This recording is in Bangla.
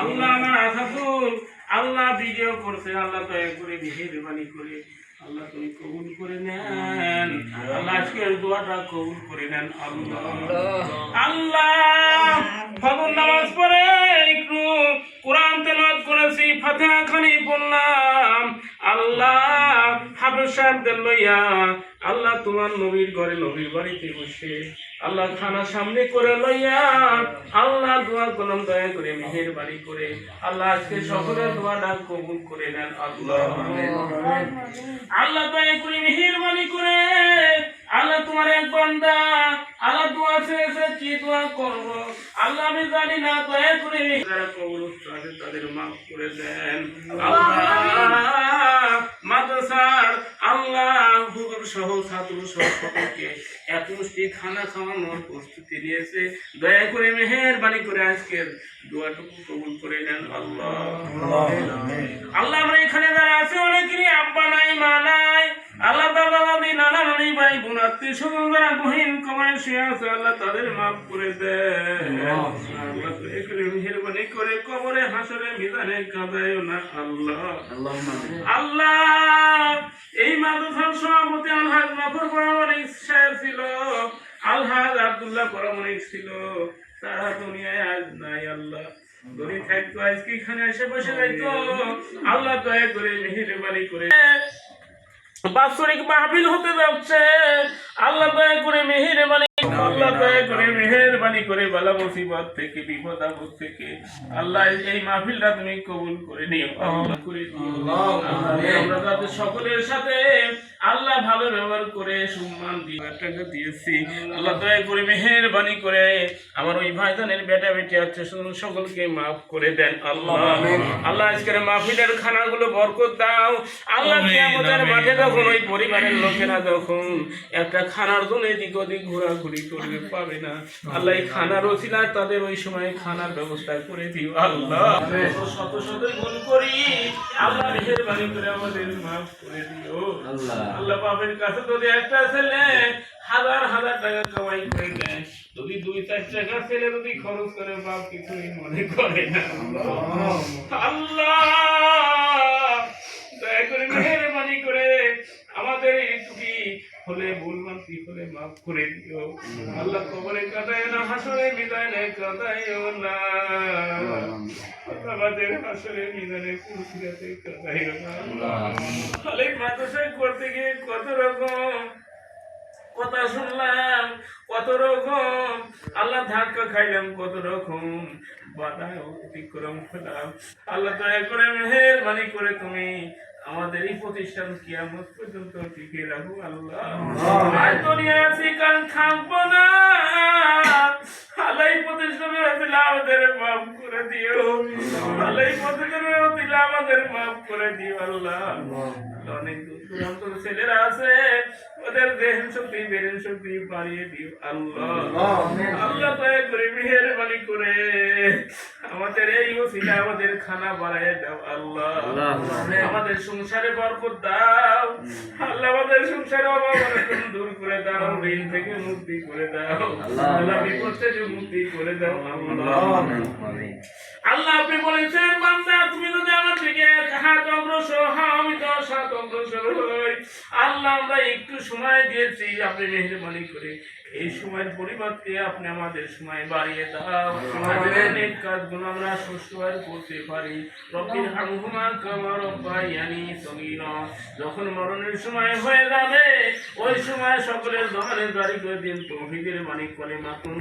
আল্লাহ আমার আশাফুল আল্লাহ ভিডিও করছে, আল্লাহ দয়া করে, মেহেরবানি করে। আল্লাহ তুমি কবুল করে নেন। আল্লাহ আজকের দোয়াটা কবুল করে নেন, আল্লাহ। আল্লাহ, ফজর নামাজ পড়ে একটু কোরআন তেলাওয়াত করেছি, ফাতিহা খানি পড়লাম। আল্লাহ, হাফেজ সাহেবদের লইয়া আল্লাহ তোমার নবীর ঘরে নবীর বাড়িতে বসে আল্লাহ খানা সামনে করে লইয়া আল্লাহ দোয়া করলাম দয়া করে মেহের বাড়ি করে আল্লাহ আজকে সকলের দোয়াটা কবুল করে নেন। আল্লাহ আল্লাহ দয়া করে মেহেরবানি করে আল্লাহ তোমার এক বান্দা আল্লাহ দোয়া চেয়েছে কি দোয়া করব আল্লাহ আমি জানি না, দয়া করে যারা কবরস্থ আছে তাদের মাফ করে দেন। আল্লাহ, মাদ্রাসার আল্লাহ সহ ছাত্র সহ সকলকে মুষ্টি খানা খাওয়ানোর প্রস্তুতি নিয়েছে দয়া করে মেহেরবানি করে আজকের দোয়াটুকু কবুল করে নেন আল্লাহ আল্লাহ আমরা এখানে যারা আছে অনেকেরই আব্বা নাই মা নাই আল্লাহ দাদা দাদি নানা নানি ভাই বোন আত্মীয় স্বজন যারা গহীন কমায় শুয়ে আছে আল্লাহ তাদের মাফ করে দেন আল্লাহ করে কবরে হাসরে মিজানে কাঁদায় না আল্লাহ আল্লাহ ছিল। দুনিয়ায় আজ নাই আল্লাহ। আজকে এখানে এসে বসে আল্লাহ করে করে। বাৎসরিক মাহবিল হতে যাচ্ছে। আল্লাহ দয়া করে মেহেরবানি আল্লাহ দয়া করে মেহেরবানি করে বালা মুসিবত থেকে বিপদ আপদ থেকে আল্লাহ এই মাহফিলটা তুমি কবুল করে নিও। করে আল্লাহ, আমরা তাদের সকলের সাথে আল্লাহ ভালো ব্যবহার করে সম্মান দিয়ে টাকা দিয়েছি। আল্লাহ দয়া করে মেহেরবানি করে আমার ওই ভাইজানের বেটা বেটি আছে শুনুন সকলকে মাফ করে দেন আল্লাহ। আল্লাহ আজকের মাহফিলের খানাগুলো বরকত দাও। আল্লাহ কিয়ামতের মাঠে যখন ওই পরিবারের লোকেরা যখন একটা খানার জন্য এদিক ওদিক ঘোরাঘুরি করবে পাবে না। আল্লাহ এই খানার ওসিলায় তাদের ওই সময় খানার ব্যবস্থা করে দিও আল্লাহ। শত শত ভুল করি আল্লাহ মেহেরবানি করে আমাদের মাফ করে দিও। আল্লাহ। আল্লাহ বাপের কাছে যদি একটা ছেলে হাজার হাজার টাকা কামাই করে দেয়। যদি দুই চার টাকা ছেলে যদি খরচ করে বাপ কিছুই মনে করে না। আল্লাহ! দয়া করে মেহরবানি করে আমাদের এইটুকি হলে ভুল হলে মাফ করে দিও। আল্লাহ কবরে কাটায় না হাসরে না। আমাদের হাসরে কুরসিরাতে কাটায়ও না। খালি মাদ্রাসায় করতে গিয়ে কত রকম কথা শুনলাম, কত রকম আল্লাহ ধাক্কা খাইলাম, কত রকম বাধা, অতিক্রম করলাম আল্লাহ দয়া করে মেহরবানি করে তুমি আমাদের এই প্রতিষ্ঠান কিয়ামত পর্যন্ত টিকে রাখো আল্লাহ। আর দুনিয়া আছি কান থাকব না। প্রতিষ্ঠানে আমাদের মাফ করে দিও। আলাই প্রতিষ্ঠানে আমাদের মাফ করে দিও আল্লাহ। অনেক দূর দূরান্ত ছেলেরা আছে। শক্তি বেরেন শক্তি বাড়িয়ে দিও আল্লাহ আল্লাহ দয়া করে মেহেরবানি করে। আমাদের এই ওসিলা আমাদের খানা বাড়ায় দাও আল্লাহ। আমাদের সংসারে বরকত দাও। আল্লাহ আমাদের সংসারে অভাব দূর করে দাও ঋণ থেকে মুক্তি করে দাও। আল্লাহ বিপদ থেকে মুক্তি করে দাও আল্লাহ। আল্লাহ আপনি বলেছেন বান্দা আল্লাহ আমরা একটু সময় দিয়েছি আপনি মেহরবানি করে। এই সময়ের পরিবর্তে আপনি আমাদের সময় বাড়িয়ে দাও। অনেক কাজগুলো আমরা করতে পারি। হাঙ্গুমা কামার যখন মরণের সময় হয়ে যাবে ওই সময় সকলের দহনে জারি করে দিন তৌহিদের মালিক করে মাতুন